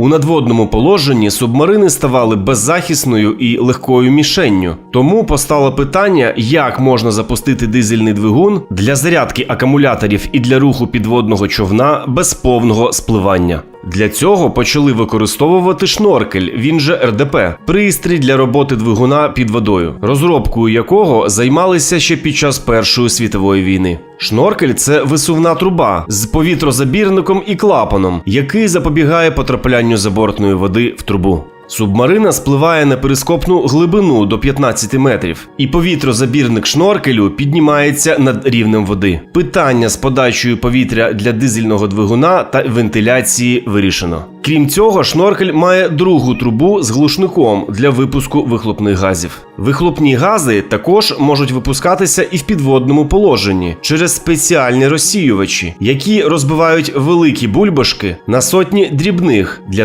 У надводному положенні субмарини ставали беззахисною і легкою мішенню. Тому постало питання, як можна запустити дизельний двигун для зарядки акумуляторів і для руху підводного човна без повного спливання. Для цього почали використовувати шноркель, він же РДП, пристрій для роботи двигуна під водою, розробкою якого займалися ще під час Першої світової війни. Шноркель це висувна труба з повітрозабірником і клапаном, який запобігає потраплянню забортної води в трубу. Субмарина спливає на перископну глибину до 15 метрів, і повітрозабірник шноркелю піднімається над рівнем води. Питання з подачею повітря для дизельного двигуна та вентиляції вирішено. Крім цього, шноркель має другу трубу з глушником для випуску вихлопних газів. Вихлопні гази також можуть випускатися і в підводному положенні через спеціальні розсіювачі, які розбивають великі бульбашки на сотні дрібних для